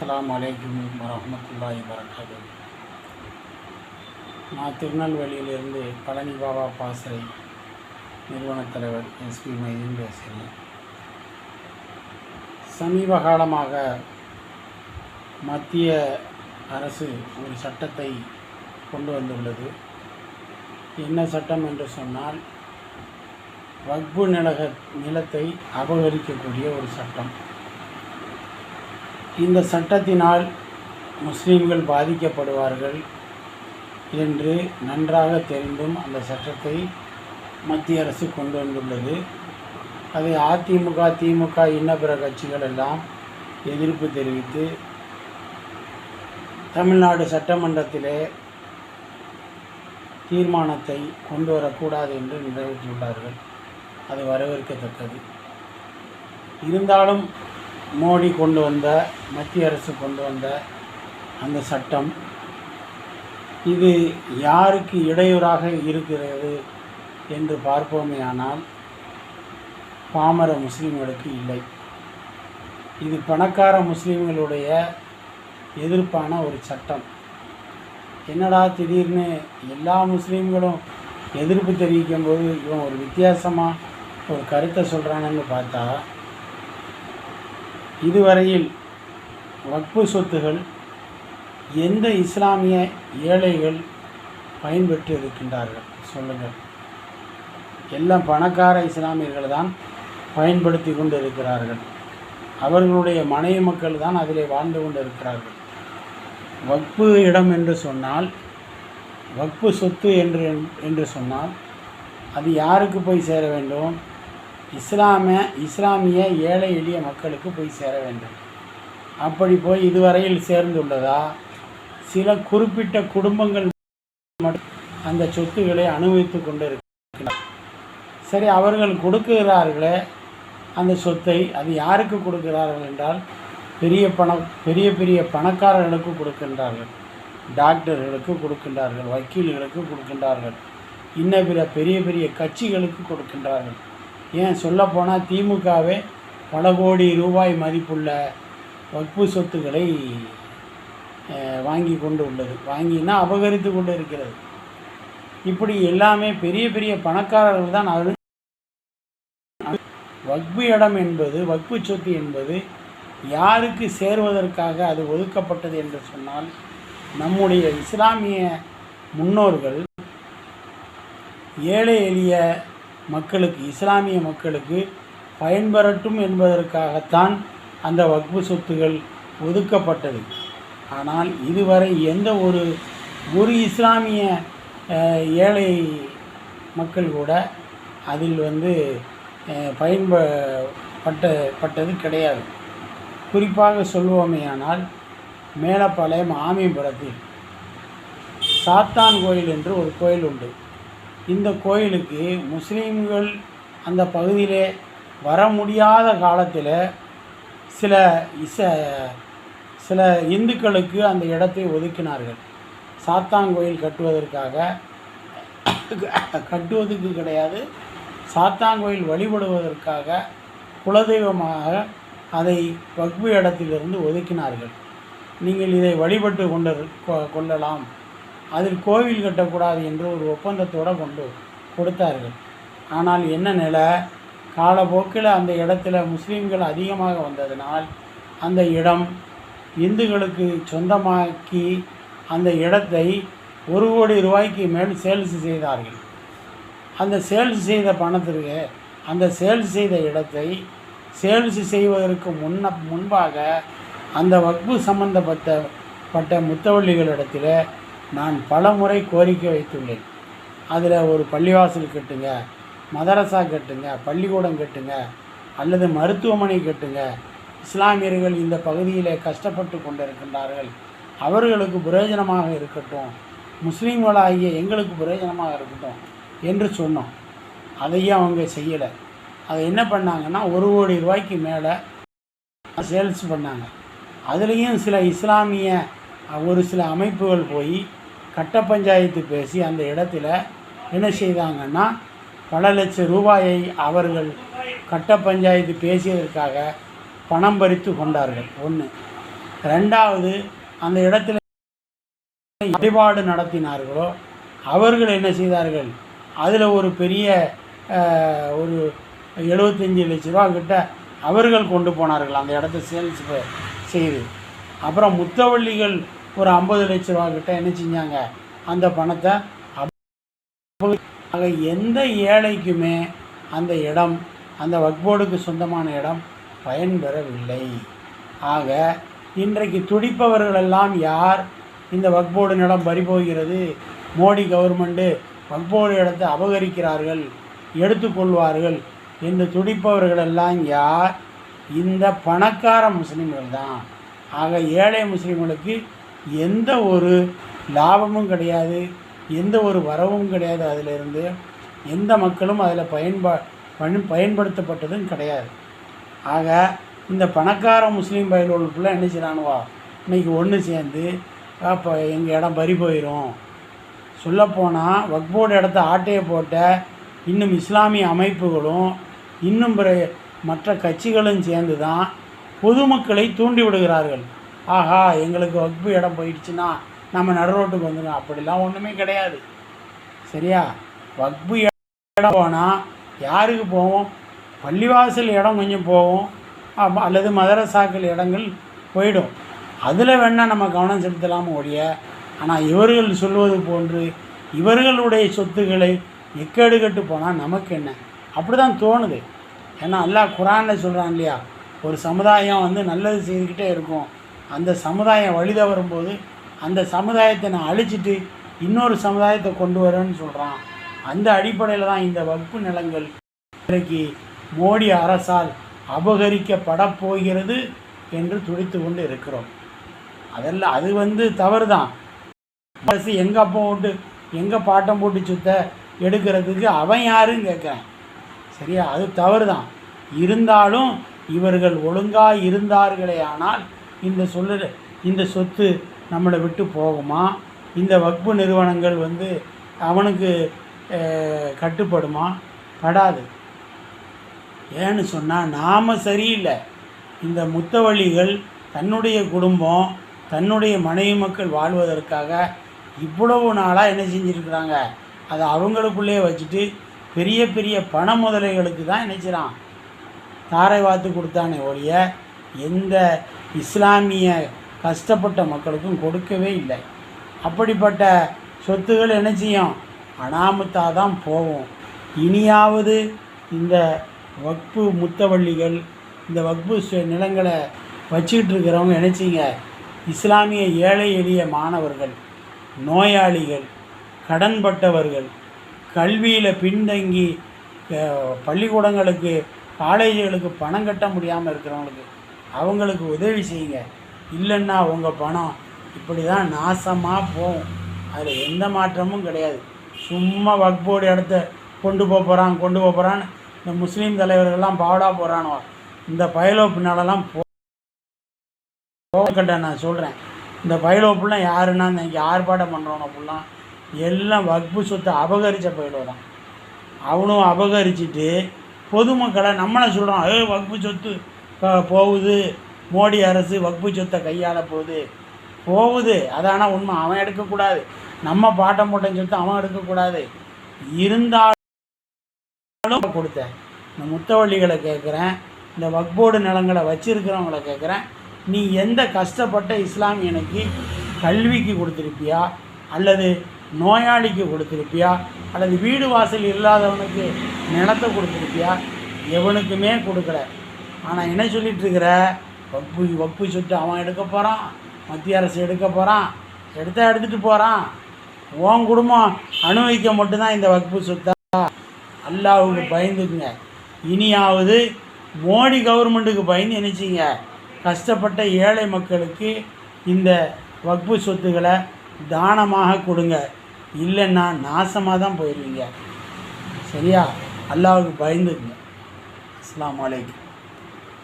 அஸ்ஸலாமு அலைக்கும் வரமத்துல்லாஹி வரகாது நான் திருநெல்வேலியிலிருந்து பழனி பாபா பாசறை நிறுவனத் தலைவர் எஸ்பி மைதீன் பேசுகிறேன். சமீப காலமாக மத்திய அரசு ஒரு சட்டத்தை கொண்டு வந்துள்ளது. என்ன சட்டம் என்று சொன்னால் வக்பு நிலக நிலத்தை அபகரிக்கக்கூடிய ஒரு சட்டம். இந்த சட்டத்தினால் முஸ்லீம்கள் பாதிக்கப்படுவார்கள் என்று நன்றாக தெரிந்தும் அந்த சட்டத்தை மத்திய அரசு கொண்டு வந்துள்ளது. அதை அதிமுக திமுக இன்ன பிற கட்சிகள் எல்லாம் எதிர்ப்பு தெரிவித்து தமிழ்நாடு சட்டமன்றத்திலே தீர்மானத்தை கொண்டு வரக்கூடாது என்று நிறைவேற்றியுள்ளார்கள். அது வரவேற்கத்தக்கது. இருந்தாலும் மோடி கொண்டு வந்த மத்திய அரசு கொண்டு வந்த அந்த சட்டம் இது யாருக்கு இடையூறாக இருக்கிறது என்று பார்ப்போமேயானால் பாமர முஸ்லீம்களுக்கு இல்லை. இது பணக்கார முஸ்லீம்களுடைய எதிர்ப்பான ஒரு சட்டம். என்னடா திடீர்னு எல்லா முஸ்லீம்களும் எதிர்ப்பு தெரிவிக்கும் போது இவன் ஒரு வித்தியாசமாக ஒரு கருத்தை சொல்கிறானன்னு பார்த்தா இதுவரையில் வக்பு சொத்துகள் எந்த இஸ்லாமிய ஏழைகள் பயன்பெற்று இருக்கின்றார்கள் சொல்லுங்கள். எல்லாம் பணக்கார இஸ்லாமியர்கள் தான் பயன்படுத்தி கொண்டு இருக்கிறார்கள் அவர்களுடைய மனைவி மக்கள் தான் அதிலே வாழ்ந்து கொண்டு இருக்கிறார்கள் வக்பு இடம் என்று சொன்னால் வக்பு சொத்து என்று என்று சொன்னால் அது யாருக்கு போய் சேர வேண்டும்? இஸ்லாமிய இஸ்லாமிய ஏழை எளிய மக்களுக்கு போய் சேர வேண்டும். அப்படி போய் இதுவரையில் சேர்ந்துள்ளதா? சில குறிப்பிட்ட குடும்பங்கள் மட்டும் அந்த சொத்துக்களை அனுபவித்து கொண்டு சரி அவர்கள் கொடுக்கிறார்களே அந்த சொத்தை அது யாருக்கு கொடுக்கிறார்கள் என்றால் பெரிய பண பெரிய பெரிய பணக்காரர்களுக்கு கொடுக்கின்றார்கள். டாக்டர்களுக்கு கொடுக்கின்றார்கள் வக்கீல்களுக்கு கொடுக்கின்றார்கள். இன்ன பிற பெரிய பெரிய கட்சிகளுக்கு கொடுக்கின்றார்கள். ஏன் சொல்லப்போனால் திமுகவே பல கோடி ரூபாய் மதிப்புள்ள வக்பு சொத்துக்களை வாங்கி கொண்டு உள்ளது. வாங்கினா அபகரித்து கொண்டு இருக்கிறது. இப்படி எல்லாமே பெரிய பெரிய பணக்காரர்கள் தான் அது வக்பு இடம் என்பது வக்பு சொத்து என்பது யாருக்கு சேருவதற்காக அது ஒதுக்கப்பட்டது என்று சொன்னால் நம்முடைய இஸ்லாமிய முன்னோர்கள் ஏழை எளிய மக்களுக்கு இஸ்லாமிய மக்களுக்கு பயன்பெறட்டும் என்பதற்காகத்தான் அந்த வக்பு சொத்துகள் ஒதுக்கப்பட்டது. ஆனால் இதுவரை எந்த ஒரு ஒரு இஸ்லாமிய ஏழை மக்கள் கூட அதில் வந்து அஹ், பயன்பட்ட பட்டது கிடையாது. குறிப்பாக சொல்வோமேயானால் மேலப்பாளையம் ஆமிபுரத்தில் சாத்தான் கோயில் என்று ஒரு கோயில் உண்டு. இந்த கோயிலுக்கு முஸ்லீம்கள் அந்த பகுதியிலே வர முடியாத காலத்தில் சில இச சில இந்துக்களுக்கு அந்த இடத்தை ஒதுக்கினார்கள். சாத்தான் கோயில் கட்டுவதற்காக கட்டுவதற்கு கிடையாது சாத்தாங்கோயில் வழிபடுவதற்காக குலதெய்வமாக அதை வக்பு இடத்திலிருந்து ஒதுக்கினார்கள். நீங்கள் இதை வழிபட்டு கொண்டு கொ- கொள்ளலாம். அதில் கோவில் கட்டக்கூடாது என்று ஒரு ஒப்பந்தத்தோடு கொண்டு கொடுத்தார்கள். ஆனால் என்ன நிலை? காலப்போக்கில் அந்த இடத்துல முஸ்லீம்கள் அதிகமாக வந்ததினால் அந்த இடம் இந்துக்களுக்கு சொந்தமாக்கி அந்த இடத்தை ஒரு கோடி ரூபாய்க்கு மேல் சேல்ஸ் செய்தார்கள். அந்த சேல்ஸ் செய்த பணத்திற்கு அந்த சேல்ஸ் செய்த இடத்தை சேல்ஸ் செய்வதற்கு முன்ன முன்பாக அந்த வக்பு சம்பந்தப்பட்ட பட்ட முத்தவள்ளிகளிடத்தில் நான் பல முறை கோரிக்கை வைத்துள்ளேன். அதில் ஒரு பள்ளிவாசல் கட்டுங்க மதரசா கட்டுங்க பள்ளிக்கூடம் கட்டுங்க அல்லது மருத்துவமனை கட்டுங்க. இஸ்லாமியர்கள் இந்த பகுதியிலே கஷ்டப்பட்டு கொண்டிருக்கின்றார்கள். அவர்களுக்கு பிரயோஜனமாக இருக்கட்டும். முஸ்லீம்களாகிய எங்களுக்கு பிரயோஜனமாக இருக்கட்டும் என்று சொன்னோம். அதையும் அவங்க செய்யலை. அதை என்ன பண்ணாங்கன்னா ஒரு கோடி ரூபாய்க்கு மேலே சேல்ஸ் பண்ணாங்க. அதுலேயும் சில இஸ்லாமிய ஒரு சில அமைப்புகள் போய் கட்ட பஞ்சாயத்து பேசி அந்த இடத்துல என்ன செய்தாங்கன்னா பல லட்சம் ரூபாயை அவர்கள் கட்ட பஞ்சாயத்து பேசியதற்காக பணம் பறித்து கொண்டார்கள். ஒன்று ரெண்டாவது அந்த இடத்துல வழிபாடு நடத்தினார்களோ அவர்கள் என்ன செய்தார்கள்? அதில் ஒரு பெரிய ஒரு எழுபத்தஞ்சி லட்ச ரூபா கிட்ட அவர்கள் கொண்டு போனார்கள் அந்த இடத்த சேல்ஸ் செய்து. அப்புறம் முத்தவள்ளிகள் ஒரு ஐம்பது லட்ச ரூபா கிட்ட என்ன செஞ்சாங்க? அந்த பணத்தை ஆக எந்த ஏழைக்குமே அந்த இடம் அந்த வக்போர்டுக்கு சொந்தமான இடம் பயன்பெறவில்லை. ஆக இன்றைக்கு துடிப்பவர்களெல்லாம் யார் இந்த வக்போர்டு நிலம் பறிபோகிறது மோடி கவர்மெண்ட்டு வக்போர்டு இடத்தை அபகரிக்கிறார்கள் எடுத்துக்கொள்வார்கள் என்று துடிப்பவர்களெல்லாம் யார்? இந்த பணக்கார முஸ்லீம்கள் தான். ஆக ஏழை முஸ்லீம்களுக்கு எந்த ஒரு லாபமும் கிடையாது எந்த ஒரு வரவும் கிடையாது அதிலிருந்து. எந்த மக்களும் அதில் பயன்பா பயன் பயன்படுத்தப்பட்டதும் கிடையாது. ஆக இந்த பணக்கார முஸ்லீம் பயல்களுக்குள்ள என்ன செய்யறானுவா இன்னைக்கு ஒன்று சேர்ந்து அப்போ எங்கள் இடம் பறி போயிடும் சொல்லப்போனால் வக்போர்டு இடத்த ஆட்டையை போட்ட இன்னும் இஸ்லாமிய அமைப்புகளும் இன்னும் பிற மற்ற கட்சிகளும் சேர்ந்து தான் பொதுமக்களை தூண்டி விடுகிறார்கள். ஆஹா எங்களுக்கு வகுப்பு இடம் போயிடுச்சுன்னா நம்ம நடுரோட்டுக்கு வந்துடும் அப்படிலாம் ஒன்றுமே கிடையாது. சரியா? வக்பு இடம் போனால் யாருக்கு போவோம்? பள்ளிவாசல் இடம் கொஞ்சம் போவோம். அல்லது மதரசாக்கள் இடங்கள் போயிடும். அதில் வேணால் நம்ம கவனம் செலுத்தலாம ஒழிய ஆனால் இவர்கள் சொல்வது போன்று இவர்களுடைய சொத்துக்களை எக்கெடுக்கட்டு போனால் நமக்கு என்ன? அப்படி தான் தோணுது. ஏன்னா அல்லாஹ் குரானில் சொல்கிறான் இல்லையா? ஒரு சமுதாயம் வந்து நல்லது செய்துக்கிட்டே இருக்கும். அந்த சமுதாயம் வழித வரும்போது அந்த சமுதாயத்தை நான் அழிச்சிட்டு இன்னொரு சமுதாயத்தை கொண்டு வரேன்னு சொல்கிறான் அந்த அடிப்படையில் தான் இந்த வகுப்பு நிலங்கள் இன்றைக்கு மோடி அரசால் அபகரிக்கப்படப் போகிறது என்று துடித்து கொண்டு இருக்கிறோம். அதெல்லாம் அது வந்து தவறு தான் அரசு எங்கள் அப்பா போட்டு எங்கே பாட்டம் போட்டு சுத்த எடுக்கிறதுக்கு அவன் யாருன்னு கேட்குறேன் சரியா? அது தவறு தான் இருந்தாலும் இவர்கள் ஒழுங்காக இருந்தார்களே ஆனால் இந்த சொல்ல இந்த சொத்து நம்மளை விட்டு போகுமா? இந்த வக்பு நிறுவனங்கள் வந்து அவனுக்கு கட்டுப்படுமா? படாது. ஏன்னு சொன்னால் நாம் சரியில்லை. இந்த முத்தவழிகள் தன்னுடைய குடும்பம் தன்னுடைய மனைவி மக்கள் வாழ்வதற்காக இவ்வளவு நாளாக என்ன செஞ்சுருக்குறாங்க? அதை அவங்களுக்குள்ளேயே வச்சுட்டு பெரிய பெரிய பண முதலைகளுக்கு தான் நினைச்சிறான் தாரை வாத்து கொடுத்தானே ஒழிய எந்த இஸ்லாமிய கஷ்டப்பட்ட மக்களுக்கும் கொடுக்கவே இல்லை. அப்படிப்பட்ட சொத்துகள் என்ன செய்யும்? அனாமத்தாக தான் போகும். இனியாவது இந்த வக்பு முத்தவள்ளிகள் இந்த வக்பு நிலங்களை வச்சுக்கிட்டு இருக்கிறவங்க நினச்சிங்க இஸ்லாமிய ஏழை எளிய மாணவர்கள் நோயாளிகள் கடன்பட்டவர்கள் கல்வியில் பின்தங்கி பள்ளிக்கூடங்களுக்கு காலேஜுகளுக்கு பணம் கட்ட முடியாமல் இருக்கிறவங்களுக்கு அவங்களுக்கு உதவி செய்யுங்க. இல்லைன்னா உங்கள் பணம் இப்படி தான் நாசமாக போகும். அதில் எந்த மாற்றமும் கிடையாது. சும்மா வக்போர்டு இடத்த கொண்டு போக போகிறான் கொண்டு போக போகிறான்னு இந்த முஸ்லீம் தலைவர்கள்லாம் பாவடா போகிறானோ இந்த பயலோ பின்னாலெல்லாம் போகட்ட நான் சொல்கிறேன் இந்த பயலோப்புலாம் யாருன்னா இன்னைக்கு ஆர்ப்பாட்டம் பண்ணுறவன அப்படிலாம் எல்லாம் வக்பு சொத்தை அபகரித்த பயலோ தான். அவனும் அபகரிச்சிட்டு பொதுமக்களை நம்மளை சொல்கிறோம் ஏ வக்பு சொத்து போகுது. மோடி அரசு வக்பு சொத்தை கையாள போகுது. போகுது. அதானா உண்மை. அவன் எடுக்கக்கூடாது. நம்ம பாட்டம் போட்டேன்னு சொல்லிட்டு அவன் எடுக்கக்கூடாது. இருந்தாலும் கொடுத்தேன். இந்த முத்தவள்ளிகளை கேட்குறேன் இந்த வக்போர்டு நிலங்களை வச்சிருக்கிறவங்கள கேட்குறேன் நீ எந்த கஷ்டப்பட்ட இஸ்லாமியனுக்கு கல்விக்கு கொடுத்துருப்பியா? அல்லது நோயாளிக்கு கொடுத்துருப்பியா? அல்லது வீடு வாசல் இல்லாதவனுக்கு நிலத்தை கொடுத்துருப்பியா? எவனுக்குமே கொடுக்கல. ஆனால் என்ன சொல்லிட்டு இருக்கிற வப்பு வப்பு சொத்து அவன் எடுக்க போகிறான் மத்திய அரசு எடுக்க போகிறான் எடுத்தா எடுத்துகிட்டு போகிறான் உன் குடும்பம் அனுபவிக்க மட்டும்தான் இந்த வக்பு சொத்தா. அல்லாவுக்கு பயந்துக்குங்க. இனியாவது மோடி கவர்மெண்ட்டுக்கு பயந்து நினச்சிங்க. கஷ்டப்பட்ட ஏழை மக்களுக்கு இந்த வக்பு சொத்துக்களை தானமாக கொடுங்க. இல்லைன்னா நாசமாக தான் போயிடுவீங்க சரியா? அல்லாவுக்கு பயந்துக்குங்க. அஸ்லாம் வலைக்கும்